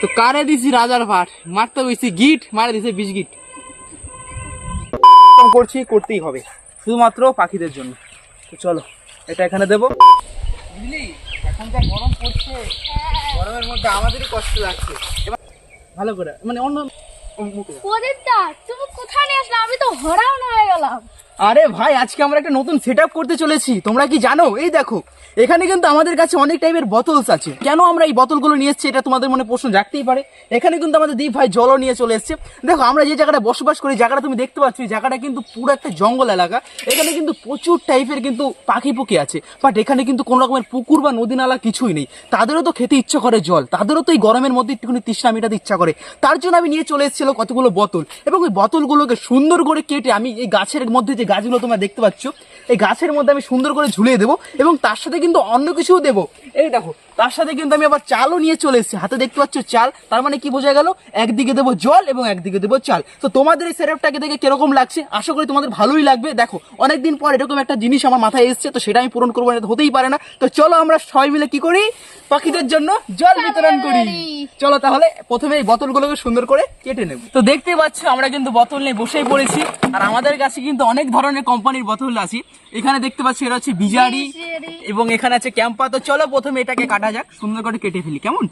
তো কারে দিছি রাজার ভাট? মারতে গেছি গিট মারে দিছে বিষ গিট। করছি করতেই হবে। শুধুমাত্র পাখিদের জন্য। তো চলো এটা এখানে দেবো। বুঝলি? এখন যা গরম পড়ছে গরমের মধ্যে আমাদেরই কষ্ট লাগছে। এবার ভালো করে মানে অন্য কোথায় নিয়ে আসলে? আমি তো হরান হয়ে গেলাম। আরে ভাই, আজকে আমরা একটা নতুন সেট করতে চলেছি। তোমরা কি জানো? এই দেখো, এখানে কিন্তু আমাদের কাছে অনেক টাইপের বোতলস আছে। কেন আমরা এই বোতলগুলো নিয়ে এসেছি এটা তোমাদের মনে প্রশ্ন জাগতেই পারে। এখানে কিন্তু আমাদের দীপ ভাই জলও নিয়ে চলে এসেছে। দেখো, আমরা যে জায়গাটা বসবাস করি, জায়গাটা তুমি দেখতে পাচ্ছ জায়গাটা কিন্তু পুরো একটা জঙ্গল এলাকা। এখানে কিন্তু প্রচুর টাইপের কিন্তু পাখি পুকি আছে। বাট এখানে কিন্তু কোনো রকমের পুকুর বা নদী নালা কিছুই নেই। তাদেরও তো খেতে ইচ্ছা করে জল। তাদেরও তো এই গরমের মধ্যে একটুখানি তৃষ্ণা মেটাতে ইচ্ছা করে। তার জন্য আমি নিয়ে চলে এসেছিল কতগুলো বোতল এবং ওই বোতলগুলোকে সুন্দর করে কেটে আমি এই গাছের মধ্যে যে গাছগুলো তোমরা দেখতে পাচ্ছ। এই গাছের মধ্যে আমি সুন্দর করে ঝুলিয়ে দেবো এবং তার সাথে কিন্তু অন্য কিছুও দেবো। এই দেখো তার সাথে কিন্তু আমি আবার চালও নিয়ে চলে এসেছি। হাতে দেখতে পাচ্ছ চাল তার মানে কি বোঝা গেল? একদিকে দেবো জল এবং একদিকে দেবো চাল। তো তোমাদের এই সেটআপটাকে দেখে কীরকম লাগছে? আশা করি তোমাদের ভালোই লাগবে। দেখো অনেকদিন পর এরকম একটা জিনিস আমার মাথায় এসেছে তো সেটা আমি পূরণ করব না হতেই পারে না। তো চলো আমরা সবাই মিলে কি করি? পাখিদের জন্য জল বিতরণ করি। চলো তাহলে প্রথমে এই বোতলগুলোকে সুন্দর করে কেটে নেব। তো দেখতে পাচ্ছ আমরা কিন্তু বোতল নিয়ে বসেই পড়েছি। আর আমাদের কাছে কিন্তু অনেক ধরনের কোম্পানির বোতল আছে। এখানে দেখতে পাচ্ছি এটা হচ্ছে বিজারি। এবং এখানে আছে ক্যাম্পা। তো চলো প্রথমে এটাকে কাটা যাক সুন্দর করে কেটে ফেলি কেমন?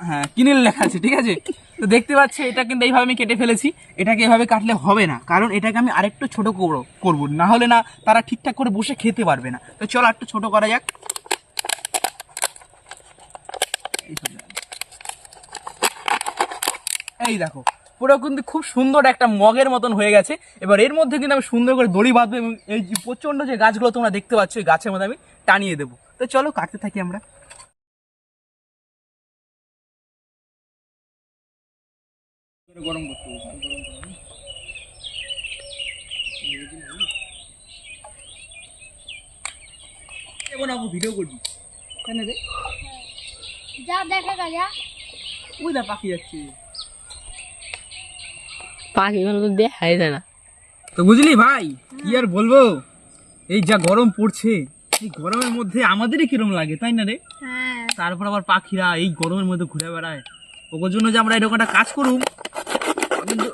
হ্যাঁ কিনেল লেখা আছে ঠিক আছে? তো দেখতে পাচ্ছি এটা কিন্তু এইভাবে আমি কেটে ফেলেছি। এটাকে এভাবে কাটলে হবে না কারণ এটাকে আমি আরেকটু ছোট করব করব। না হলে না তারা ঠিকঠাক করে বসে খেতে পারবে না। তো চলো একটু ছোট করা যাক। এই দেখো পুরো কিন্তু খুব সুন্দর একটা মগের মতন হয়ে গেছে। এবার এর মধ্যে কিন্তু আমি সুন্দর করে দড়ি বাঁধবো এবং এই যে প্রচণ্ড যে গাছগুলো তোমরা দেখতে পাচ্ছ এই গাছের মধ্যে আমি টানিয়ে দেবো। তো চলো কাটতে থাকি আমরা। গরম করতে গরম করতে হবে। এখন আপু ভিডিও করবি। কেন রে? যা দেখা গা যা। ওই দা পাখি যাচ্ছে। পাখিগুলো তো দেখাই যায় না। তো বুঝলি ভাই কি আর বলব? এই যা গরম পড়ছে এই গরমের মধ্যে আমাদেরই কিরম লাগে তাই না রে? হ্যাঁ। তারপর আবার পাখিরা এই গরমের মধ্যে ঘুরে বেড়ায়। ওর জন্য যে আমরা এরকম একটা কাজ করুম কিন্তু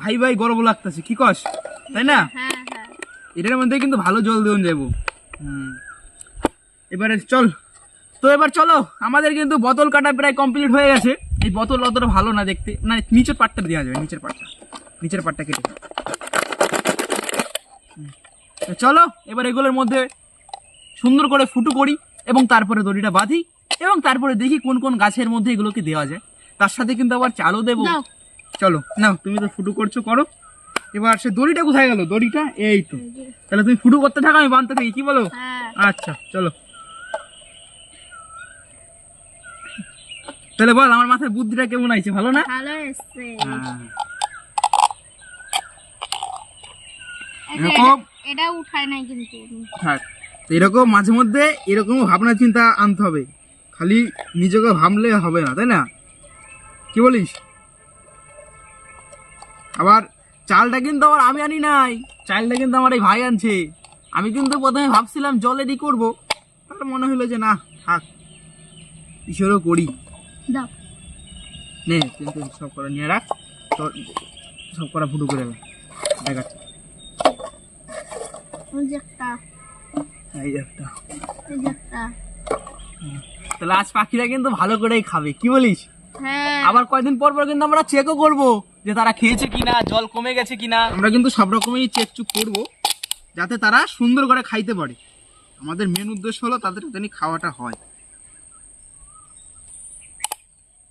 ভাই ভাই গরম লাগতেছে কি কস? তাই না? হ্যাঁ হ্যাঁ। এটার মধ্যে কিন্তু ভালো জল দেওয়া যাব হুম। এবারে চল। তো এবার চলো আমাদের কিন্তু বোতল কাটা প্রায় কমপ্লিট হয়ে গেছে। এই বোতল অতটা ভালো না দেখতে না নিচের পাটটা দেওয়া যাবে নিচের পাটটা। নিচের পাটটা কেটে চলো এবার এগুলোর মধ্যে সুন্দর করে ফুটো করি এবং তারপরে দড়িটা বাঁধি এবং তারপরে দেখি কোন কোন গাছের মধ্যে এগুলোকে দেওয়া যায়। তার সাথে কিন্তু আবার চালও দেবো। চলো নাও তুমি তো ফুটো করছ করো। এবার সে দড়িটা কোথায় গেল? দড়িটা এই তো। তাহলে তুমি ফুটো করতে থাকো আমি বাঁধতে থাকি কি বলো? হ্যাঁ। আচ্ছা চলো। তাহলে বল আমার মাথায় বুদ্ধিটা কেমন আইছে ভালো না? ভালো এসছে হ্যাঁ। এটা- এরকম? এটা উঠায় নাই কিন্তু থাক এরকম মাঝে মধ্যে এরকম ভাবনা চিন্তা আনতে হবে। খালি নিজেকে ভাবলে হবে না তাই না? কি বলিস? আবার চালটা কিন্তু আবার আমি আনি নাই। চালটা কিন্তু আমার এই ভাই আনছে। আমি কিন্তু প্রথমে ভাবছিলাম জলেরই করব। তার মনে হলো যে না থাক। ঈশ্বরও করি। নে কিন্তু সব করা নিয়ে রাখ। তো সব করা ফুটো করে দেখাচ্ছি। ওই যে একটা। এই যে একটা। ওই যে একটা। তাহলে আজ পাখিরা কিন্তু ভালো করেই খাবে কি বলিস? হ্যাঁ। আবার কয়েকদিন পর পর কিন্তু আমরা চেকও করব যে তারা খেয়েছে কিনা জল কমে গেছে কিনা। আমরা কিন্তু সব রকমই চেক চুক করব যাতে তারা সুন্দর করে খাইতে পারে। আমাদের মেন উদ্দেশ্য হলো তাদের জানি খাওয়াটা হয়।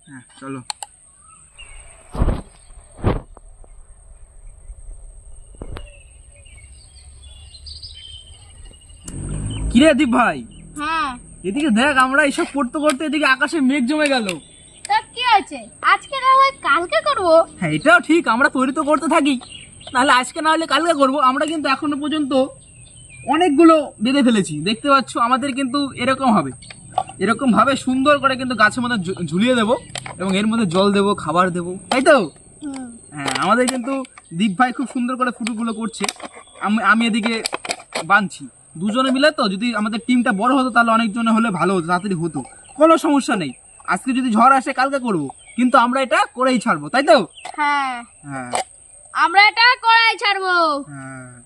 হ্যাঁ চলো। কিরে দীপ ভাই। হ্যাঁ। এদিকে দেখ আমরা এইসব করতে করতে এদিকে আকাশে মেঘ জমে গেল। তা কি আছে আজকে না হয় কালকে করব? হ্যাঁ এটাও ঠিক আমরা তৈরি তো করতে থাকি। নাহলে আজকে না হলে কালকে করব। আমরা কিন্তু এখনও পর্যন্ত অনেকগুলো বেঁধে ফেলেছি। দেখতে পাচ্ছ আমাদের কিন্তু এরকম হবে। এরকম ভাবে সুন্দর করে কিন্তু গাছের মধ্যে ঝু- ঝুলিয়ে দেবো এবং এর মধ্যে জল দেবো খাবার দেবো। তাই তো? হ্যাঁ আমাদের কিন্তু দীপ ভাই খুব সুন্দর করে ফুটোগুলো করছে। আমি আমি এদিকে বাঁধছি দুজনে মিলে তো যদি আমাদের টিমটা বড় হতো তাহলে অনেকজনে হলে ভালো হতো তাড়াতাড়ি হতো। কোনো সমস্যা নেই। আজকে যদি ঝড় আসে কালকে করব। কিন্তু আমরা এটা করেই ছাড়বো তাই তো? হ্যাঁ। হ্যাঁ। আমরা এটা করাই ছাড়বো। হ্যাঁ।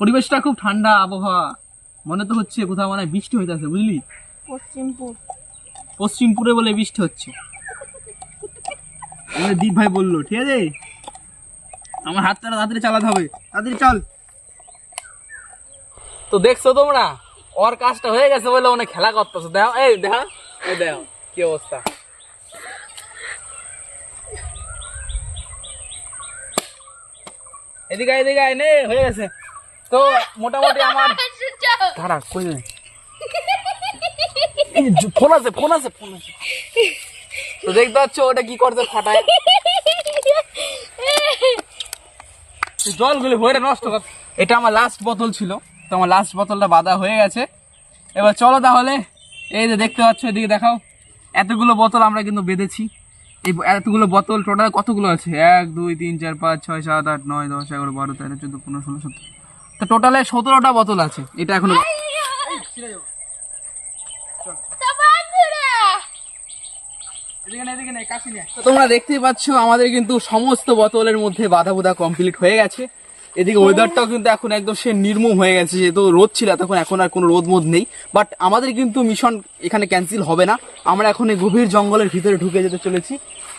পরিবেশটা খুব ঠান্ডা আবহাওয়া। মনে তো হচ্ছে কোথাও মানে বৃষ্টি হইতেছে বুঝলি? পশ্চিমপুর। পশ্চিমপুরে বলে বৃষ্টি হচ্ছে। আমাদের দীপ ভাই বলল ঠিক আছে? আমার হাত হাতটা তাড়াতাড়ি চালাতে হবে। তাড়াতাড়ি চল। তো দেখছ তোমরা? ওর কাজটা হয়ে গেছে বলে অনেক খেলা করতেছে। দেখো, এই দেখো এই দেখো, কি অবস্থা। এদিকে এদিকে নে, হয়ে গেছে। তো মোটামুটি আমার কই। ফোন আছে ফোন আছে ফোন আছে। তো দেখতে পাচ্ছ ওটা কি করছে ফাটায় জলগুলি ভরে নষ্ট কর। এটা আমার লাস্ট বোতল ছিল। তো আমার লাস্ট বোতলটা বাঁধা হয়ে গেছে। এবার চলো তাহলে এই যে দেখতে পাচ্ছ এদিকে দেখাও। এতগুলো বোতল আমরা কিন্তু বেঁধেছি। এই এতগুলো বোতল টোটাল কতগুলো আছে? এক দুই তিন চার পাঁচ ছয় সাত আট নয় দশ এগারো বারো তেরো চোদ্দ পনেরো ষোলো সতেরো তো টোটালে সতেরোটা বোতল আছে। এটা এখনও তো তোমরা দেখতেই পাচ্ছ আমাদের কিন্তু সমস্ত বোতলের মধ্যে বাধা বোধা কমপ্লিট হয়ে গেছে। এদিকে ওয়েদারটাও কিন্তু এখন একদম সে নির্মম হয়ে গেছে যেহেতু রোদ ছিল তখন এখন আর কোনো রোদ মোদ নেই। বাট আমাদের কিন্তু মিশন এখানে ক্যান্সেল হবে না। আমরা এখন এই গভীর জঙ্গলের ভিতরে ঢুকে যেতে চলেছি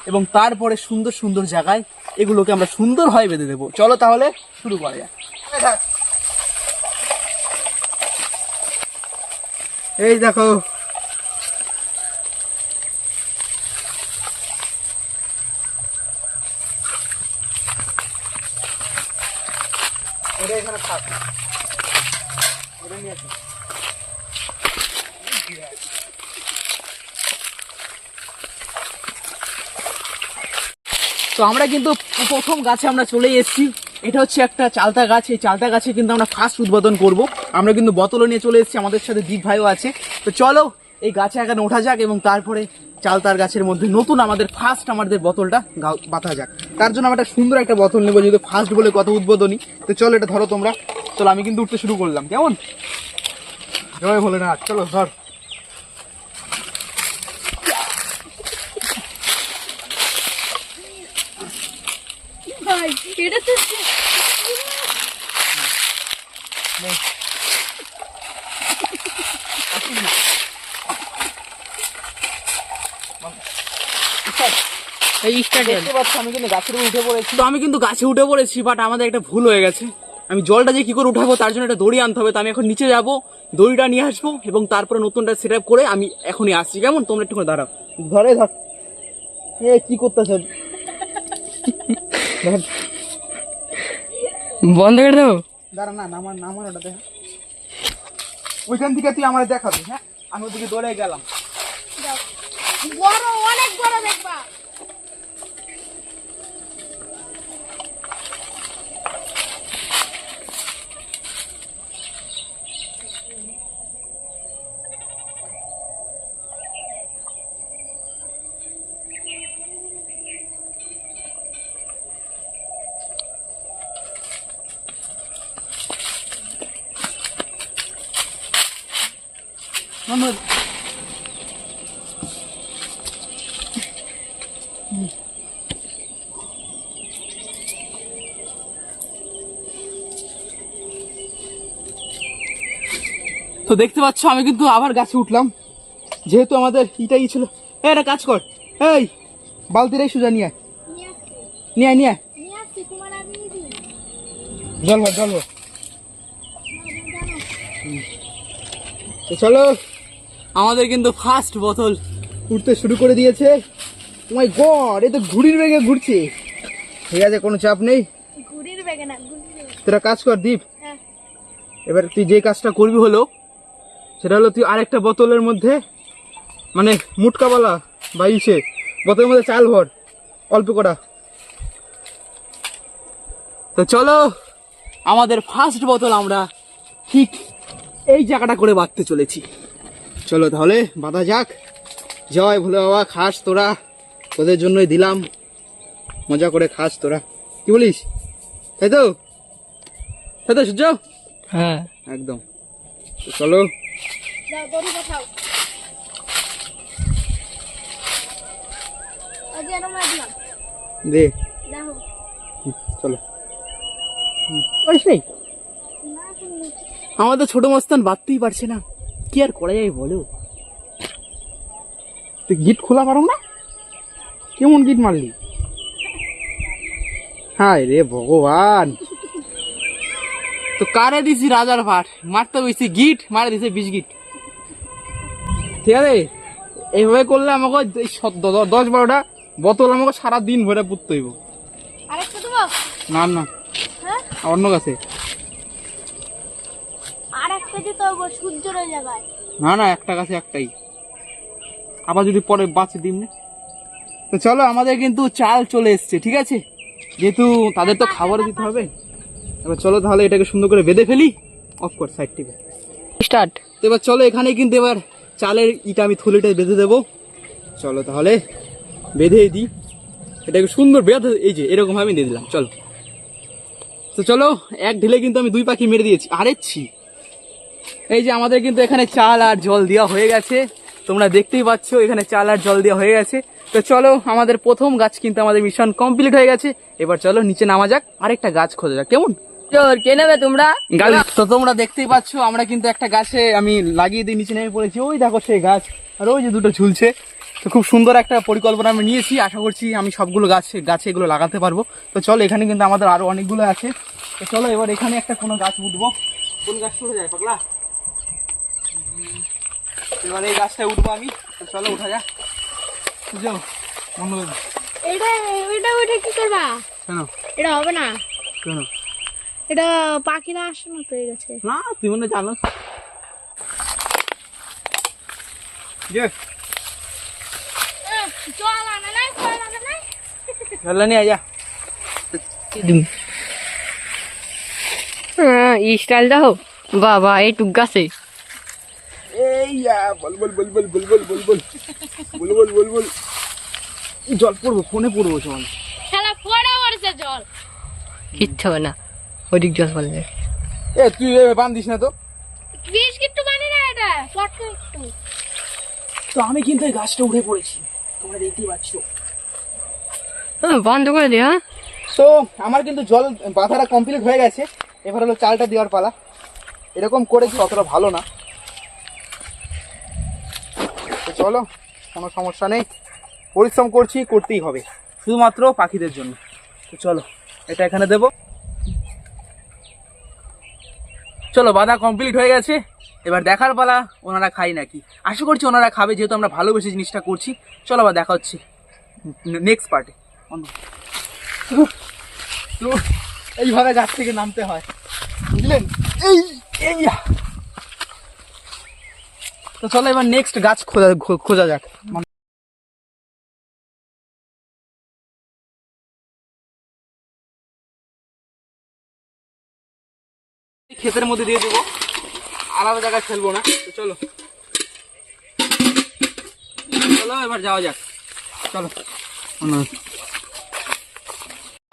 এবং তারপরে সুন্দর সুন্দর জায়গায় এগুলোকে আমরা সুন্দর হয় বেঁধে দেবো। চলো তাহলে শুরু করা যাক। এই দেখো থাক। তো আমরা কিন্তু প্রথম গাছে আমরা চলে এসেছি। এটা হচ্ছে একটা চালতা গাছ। এই চালতা গাছে কিন্তু আমরা ফার্স্ট উদ্বোধন করব। আমরা কিন্তু বোতলও নিয়ে চলে এসেছি। আমাদের সাথে দীপ ভাইও আছে। তো চলো এই গাছে এখানে ওঠা যাক এবং তারপরে চালতার গাছের মধ্যে নতুন আমাদের ফার্স্ট আমাদের বোতলটা বাঁধা যাক। তার জন্য আমরা একটা সুন্দর একটা বোতল নেব, যেহেতু ফার্স্ট বলে কত উদ্বোধনী। তো চলো এটা ধরো তোমরা। চলো, আমি কিন্তু উঠতে শুরু করলাম। কেমন? জয় বলে না চলো, ধর ভাই এটা তো এই স্টার্ট আমি কিন্তু গাছের উপর উঠে পড়েছি। তো আমি কিন্তু গাছে উঠে পড়েছি বাট আমাদের একটা ভুল হয়ে গেছে। আমি জলটা যে কি করে উঠাবো তার জন্য একটা দড়ি আনতে হবে। তো আমি এখন নিচে যাব দড়িটা নিয়ে আসব এবং তারপরে নতুনটা সেট আপ করে আমি এখনই আসছি। কেমন? তোমরা একটু দাঁড়াও। ধরে ধর এ কি করতেছ? বন্ধ করে দেবো? দাঁড়া না নামার নামার ওটা দেখা। ওইখান থেকে তুই আমার দেখাবি হ্যাঁ? আমি ওদিকে দৌড়ে গেলাম। বড় অনেক বড় দেখবা মোহাম্মদ তো দেখতে পাচ্ছ আমি কিন্তু আবার গাছে উঠলাম। যেহেতু আমাদের ইটাই ছিল। একটা কাজ কর। এই বালতিটাই সোজা নিয়ে আয়। নিয়ে নিয়ে জল ভর জল চলো আমাদের কিন্তু ফার্স্ট বোতল উঠতে শুরু করে দিয়েছে। তোমার গড এই তো ঘুড়ির বেগে ঘুরছে। ঠিক আছে কোনো চাপ নেই। ঘুড়ির না তোরা কাজ কর দীপ। হ্যাঁ। এবার তুই যে কাজটা করবি হলো সেটা হলো তুই আরেকটা বোতলের মধ্যে মানে মুটকাওয়ালা বা ইসে বোতলের মধ্যে চাল ভর অল্প করা তো চলো আমাদের ফার্স্ট বোতল আমরা ঠিক এই জায়গাটা করে বাঁধতে চলেছি। চলো তাহলে বাঁধা যাক। জয় ভোলে বাবা খাস তোরা। তোদের জন্যই দিলাম। মজা করে খাস তোরা। কি বলিস? তাই তো? তাই তো সূর্য? হ্যাঁ। একদম। চলো দাও দড়ি পাঠাও। আজকে এরকম দিলাম। দে। দেখো। চলো। নেই? আমাদের ছোট মস্তান বাঁধতেই পারছে না। কি আর করা যায় বলো? তুই গিট খোলা পারো না? কেমন গিট মারলি? হায় রে ভগবান। তো কারে দিছি রাজার ভাট? মারতে বসছি গিট মারে দিছে বিশ গিট। ঠিক আছে? এইভাবে করলে আমাকে দশ বারোটা বোতল আমাকে সারা দিন ভরে পুততে হইব। না না। হ্যাঁ? অন্য কাছে। না না একটা কাছে একটাই। আবার যদি পরে বাঁচে দিন না। তো চলো আমাদের কিন্তু চাল চলে এসছে ঠিক আছে? যেহেতু তাদের তো খাবার দিতে হবে। এবার চলো তাহলে এটাকে সুন্দর করে বেঁধে ফেলি। অফ কর সাইড থেকে স্টার্ট তো এবার চলো এখানে কিন্তু এবার চালের ইটা আমি থলিটা বেঁধে দেবো। চলো তাহলে বেঁধে দিই। এটাকে সুন্দর বেঁধে, এই যে এরকম ভাবে দিয়ে দিলাম, চলো। তো চলো, এক ঢিলে কিন্তু আমি দুই পাখি মেরে দিয়েছি। আরে ছি! এই যে আমাদের কিন্তু এখানে চাল আর জল দেওয়া হয়ে গেছে। তোমরা দেখতেই পাচ্ছ, এখানে চাল আর জল দেওয়া হয়ে গেছে। তো চলো, আমাদের প্রথম গাছ কিন্তু আমাদের মিশন কমপ্লিট হয়ে গেছে। এবার চলো, নিচে নামা যাক, আরেকটা গাছ খোঁজা যাক। কেমন? জোর কে নেবে তোমরা? গাছ। তো তোমরা দেখতেই পাচ্ছ আমরা কিন্তু একটা গাছে আমি লাগিয়ে দিয়ে নিচে নেমে পড়েছি। ওই দেখো সেই গাছ আর ওই যে দুটো ঝুলছে। তো খুব সুন্দর একটা পরিকল্পনা আমি নিয়েছি। আশা করছি আমি সবগুলো গাছ গাছে এগুলো লাগাতে পারব। তো চলো এখানে কিন্তু আমাদের আরও অনেকগুলো আছে। তো চলো এবার এখানে একটা কোনো গাছ উঠবো। কোন গাছ উঠে যায় পাগলা? এবার এই গাছটা উঠবো আমি। তো চলো উঠা যাক। বন্ধ করে দাও। এটা এটা ওইটা কি করবা? কেন? এটা হবে না। কেন? এটা পাখিরা আসে না পেয়ে গেছে। না তুই মনে জানো চল হ্যাঁ, বাবা এই টুক গাছে। জল পড়ব ফোনে পড়ব জল খেলা ফোনে পড়ছে জল। কিচ্ছু না। না ওদিক জল পড়লে এ তুই এভাবে বান দিস না তো। বিষ কিন্তু মানে না এটা পটকে একটু। তো আমি কিন্তু এই গাছটা উঠে পড়েছি। তোমরা দেখতেই পাচ্ছ। হ্যাঁ বন্ধ করে দে হ্যাঁ। তো আমার কিন্তু জল বাঁধাটা কমপ্লিট হয়ে গেছে। এবার হলো চালটা দেওয়ার পালা। এরকম করেছি অতটা ভালো না। তো চলো কোনো সমস্যা নেই। পরিশ্রম করছি করতেই হবে। শুধুমাত্র পাখিদের জন্য। তো চলো এটা এখানে দেব। চলো, বাঁধা কমপ্লিট হয়ে গেছে। এবার দেখার পালা, ওনারা খাই নাকি? আশা করছি ওনারা খাবে, যেহেতু আমরা ভালোবেসে জিনিসটা করছি। চলো আবার দেখা হচ্ছে নেক্সট পার্টে এইভাবে গাছ থেকে নামতে হয়। বুঝলেন? এই এই তো চলো এবার নেক্সট গাছ খোঁজা খোঁজা যাক। ক্ষেতের মধ্যে দিয়ে দেবো। আলাদা জায়গায় ফেলব না। তো চলো। চলো, এবার যাওয়া যাক। চলো।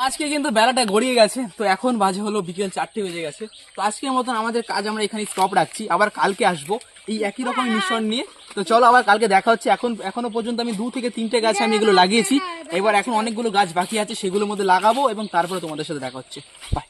আজকে কিন্তু বেলাটা গড়িয়ে গেছে, তো এখন বাজে হলো বিকেল চারটে বেজে গেছে। তো আজকের মতন আমাদের কাজ আমরা এখানে স্টপ রাখছি। আবার কালকে আসব এই একই রকম মিশন নিয়ে। তো চলো, আবার কালকে দেখা হচ্ছে। এখন, এখনও পর্যন্ত আমি দু থেকে তিনটে গাছ আমি এগুলো লাগিয়েছি। এবার এখন অনেকগুলো গাছ বাকি আছে, সেগুলোর মধ্যে লাগাবো এবং তারপরে তোমাদের সাথে দেখা হচ্ছে। বাই